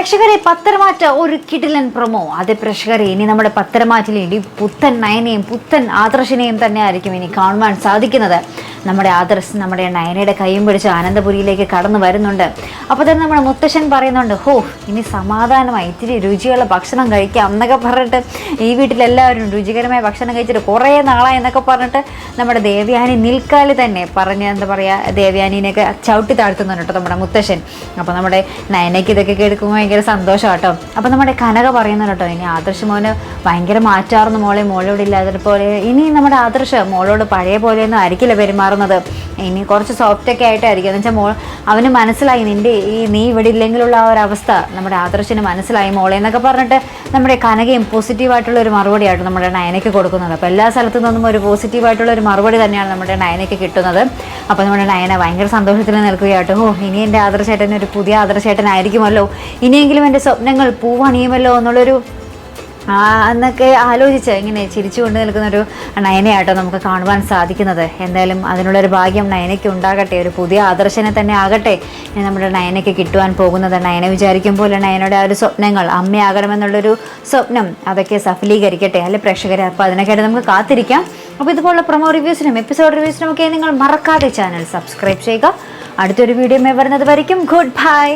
പ്രേക്ഷകരെ പത്തരമാറ്റ ഒരു കിടിലൻ പ്രൊമോ. അതെ പ്രേക്ഷകരെ ഇനി നമ്മുടെ പത്തരമാറ്റിൽ പുത്തൻ നയനെയും പുത്തൻ ആദർശിനെയും തന്നെ ആയിരിക്കും ഇനി കാണുവാൻ സാധിക്കുന്നത്. നമ്മുടെ ആദർശ് നമ്മുടെ നയനയുടെ കൈയും പിടിച്ച് ആനന്ദപുരിയിലേക്ക് കടന്നു വരുന്നുണ്ട്. അപ്പോൾ തന്നെ നമ്മുടെ മുത്തശ്ശൻ പറയുന്നുണ്ട് ഹോ ഇനി സമാധാനമായി ഇത്തിരി രുചിയുള്ള ഭക്ഷണം കഴിക്കാം എന്നൊക്കെ പറഞ്ഞിട്ട് ഈ വീട്ടിലെല്ലാവരും രുചികരമായ ഭക്ഷണം കഴിച്ചിട്ട് കുറേ നാളായി എന്നൊക്കെ പറഞ്ഞിട്ട് നമ്മുടെ ദേവയാനി നിൽക്കാലി തന്നെ പറഞ്ഞ് എന്താ പറയുക ദേവയാനിനെയൊക്കെ ചവിട്ടി താഴ്ത്തുന്നുണ്ട് കേട്ടോ നമ്മുടെ മുത്തശ്ശൻ. അപ്പോൾ നമ്മുടെ നയനയ്ക്ക് ഇതൊക്കെ കേൾക്കുമ്പോൾ ഭയങ്കര സന്തോഷം കേട്ടോ. അപ്പോൾ നമ്മുടെ കനക പറയുന്നുണ്ട് കേട്ടോ ഇനി ആദർശ് മോന് ഭയങ്കര മാറ്റാറുന്നു മോളെ മോളോട് ഇല്ലാതെ ഇനി നമ്മുടെ ആദർശ് മോളോട് പഴയ പോലെയൊന്നും ആയിരിക്കില്ല പെരുമാറുന്നത്. ഇനി കുറച്ച് സോഫ്റ്റ് ഒക്കെ ആയിട്ടായിരിക്കും. എന്ന് വെച്ചാൽ മോൾ അവന് മനസ്സിലായി നിന്റെ ഈ നീ ഇവിടെ ഇല്ലെങ്കിലുള്ള ആ ഒരു അവസ്ഥ. നമ്മുടെ ആദർശിന് മനസ്സിലായി മോളെ എന്നൊക്കെ പറഞ്ഞിട്ട് നമ്മുടെ കനകയും പോസിറ്റീവായിട്ടുള്ള ഒരു മറുപടിയായിട്ട് നമ്മുടെ നയനയ്ക്ക് കൊടുക്കുന്നത്. അപ്പോൾ എല്ലാ സ്ഥലത്തു നിന്നും ഒരു പോസിറ്റീവായിട്ടുള്ള ഒരു മറുപടി തന്നെയാണ് നമ്മുടെ നയനയ്ക്ക് കിട്ടുന്നത്. അപ്പോൾ നമ്മുടെ നയന ഭയങ്കര സന്തോഷത്തിൽ നിൽക്കുകയായിട്ട് ഓ ഇനി എന്റെ ആദർശേട്ടൻ ഒരു പുതിയ ആദർശേട്ടനായിരിക്കുമല്ലോ. ഇനിയെങ്കിലും എന്റെ സ്വപ്നങ്ങൾ പൂവണിയുമല്ലോ എന്നുള്ളൊരു എന്നൊക്കെ ആലോചിച്ച് ഇങ്ങനെ ചിരിച്ചുകൊണ്ട് നിൽക്കുന്ന ഒരു നയനയാട്ടോ നമുക്ക് കാണുവാൻ സാധിക്കുന്നത്. എന്തായാലും അതിനുള്ളൊരു ഭാഗ്യം നയനയ്ക്ക് ഉണ്ടാകട്ടെ ഒരു പുതിയ ആദർശനെ തന്നെ ആകട്ടെ ഇനി നമ്മുടെ നയനയ്ക്ക് കിട്ടുവാൻ പോകുന്നത്. നയന വിചാരിക്കും പോലെ നയനയുടെ ആ ഒരു സ്വപ്നങ്ങൾ അമ്മയാകണമെന്നുള്ളൊരു സ്വപ്നം അതൊക്കെ സഫലീകരിക്കട്ടെ. അല്ലെ പ്രേക്ഷകരെ അപ്പോൾ അതിനൊക്കെയായിട്ട് നമുക്ക് കാത്തിരിക്കാം. അപ്പോൾ ഇതുപോലുള്ള പ്രൊമോ റിവ്യൂസിനും എപ്പിസോഡ് റിവ്യൂസിനും ഒക്കെ നിങ്ങൾ മറക്കാതെ ചാനൽ സബ്സ്ക്രൈബ് ചെയ്യുക. അടുത്തൊരു വീഡിയോ വരുന്നത് വരയ്ക്കും. Good bye